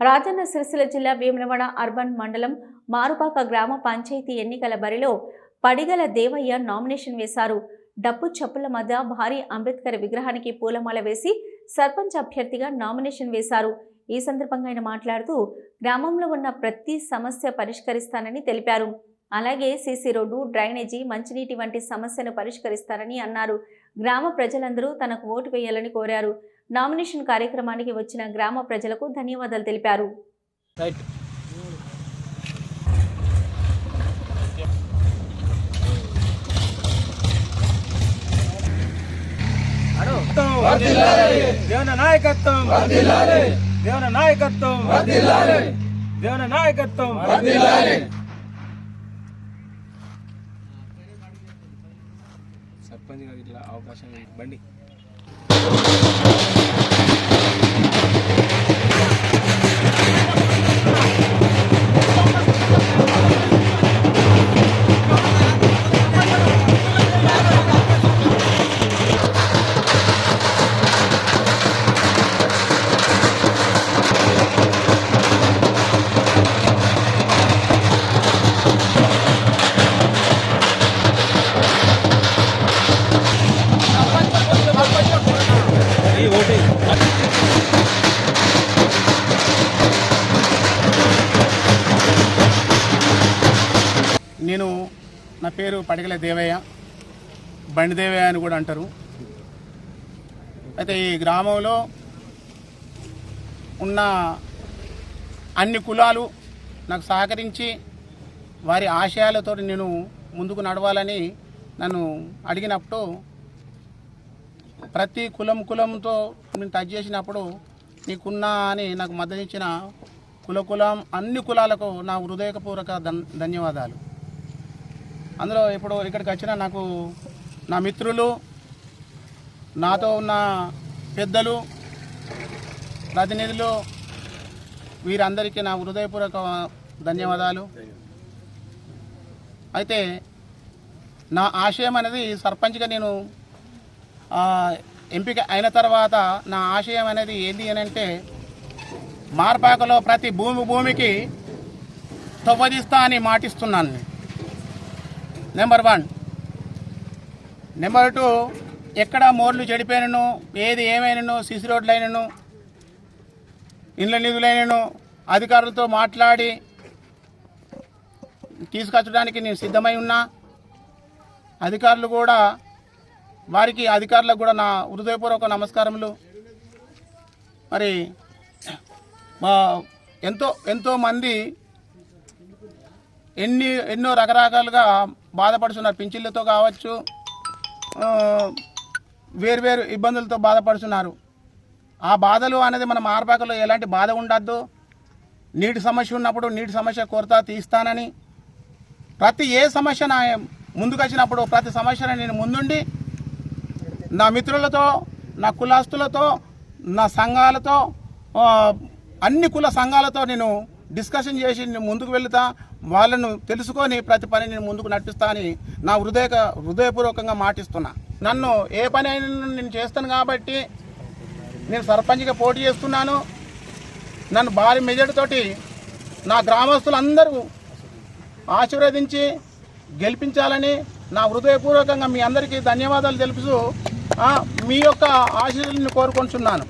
రాజన్న సిరిసిల్ల జిల్లా వేములవాడ అర్బన్ మండలం మారుపాక గ్రామ పంచాయతీ ఎన్నికల బరిలో పడిగల దేవయ్య నామినేషన్ వేశారు. డప్పు చప్పుల మధ్య భారీ అంబేద్కర్ విగ్రహానికి పూలమాల వేసి సర్పంచ్ అభ్యర్థిగా నామినేషన్ వేశారు. ఈ సందర్భంగా ఆయన మాట్లాడుతూ గ్రామంలో ఉన్న ప్రతి సమస్య పరిష్కరిస్తానని తెలిపారు. అలాగే సీసీ రోడ్డు డ్రైనేజీ మంచినీటి వంటి సమస్యను పరిష్కరిస్తారని అన్నారు. గ్రామ ప్రజలందరూ తనకు ఓటు వేయాలని కోరారు. నామినేషన్ కార్యక్రమానికి వచ్చిన గ్రామ ప్రజలకు ధన్యవాదాలు తెలిపారు. రైట్ దేవన నాయకత్వం. దేవన నాయకత్వం. దేవన నాయకత్వం. సర్పంచ్ గారికి ఇట్లా అవకాశం ఇవ్వండి. నేను నా పేరు పడిగల దేవయ్య. బండి దేవయ్య అని కూడా అంటారు. అయితే ఈ గ్రామంలో ఉన్న అన్ని కులాలు నాకు సహకరించి వారి ఆశయాలతో నేను ముందుకు నడవాలని నన్ను అడిగినప్పుడు ప్రతి కులం కులంతో నేను టచ్ చేసినప్పుడు నీకున్నా అని నాకు మద్దతు ఇచ్చిన కుల కులం అన్ని కులాలకు నా హృదయపూర్వక ధన్యవాదాలు. అందులో ఇప్పుడు ఇక్కడికి వచ్చిన నాకు నా మిత్రులు నాతో ఉన్న పెద్దలు ప్రతినిధులు వీరందరికీ నా హృదయపూర్వక ధన్యవాదాలు అయితే నా ఆశయం అనేది సర్పంచ్గా నేను ఎంపిక అయిన తర్వాత నా ఆశయం అనేది ఏంటి అని అంటే మార్పాకలో ప్రతి భూమి భూమికి తవ్వదిస్తా అని మాటిస్తున్నాను నేను. Number one. నెంబర్ టూ ఎక్కడ మోర్లు చెడిపోయినను ఏది ఏమైనను సిసి రోడ్లైనను ఇండ్ల నిధులైనను అధికారులతో మాట్లాడి తీసుకొచ్చడానికి నేను సిద్ధమై ఉన్నా. అధికారులు కూడా వారికి అధికారులకు కూడా నా హృదయపూర్వక నమస్కారములు. మరి మా ఎంతో ఎంతోమంది ఎన్ని ఎన్నో రకరకాలుగా బాధపడుతున్నారు పింఛన్లతో కావచ్చు ఆ, వేరువేరు ఇబ్బందులతో బాధపడుతున్నారు. ఆ బాధలు అనేది మన మార్పాకలో ఎలాంటి బాధ ఉండద్దు. నీటి సమస్య ఉన్నప్పుడు నీటి సమస్య కొరత తీస్తానని ప్రతి ఏ సమస్య నా ముందుకు వచ్చినప్పుడు ప్రతి సమస్యను నేను ముందుండి నా మిత్రులతో నా కులాస్తులతో నా సంఘాలతో అన్ని కుల సంఘాలతో నేను డిస్కషన్ చేసి నేను ముందుకు వెళుతా వాళ్ళను తెలుసుకొని ప్రతి పని నేను ముందుకు నడిపిస్తా అని నా హృదయ హృదయపూర్వకంగా మాటిస్తున్నా. నన్ను ఏ పని అయినా నేను చేస్తాను కాబట్టి నేను సర్పంచ్గా పోటీ చేస్తున్నాను. నన్ను భారీ మెజార్టీతోటి నా గ్రామస్తులందరూ ఆశీర్వదించి గెలిపించాలని నా హృదయపూర్వకంగా మీ అందరికీ ధన్యవాదాలు తెలుపుతూ మీ యొక్క ఆశీర్వాదాలను కోరుకుంటున్నాను.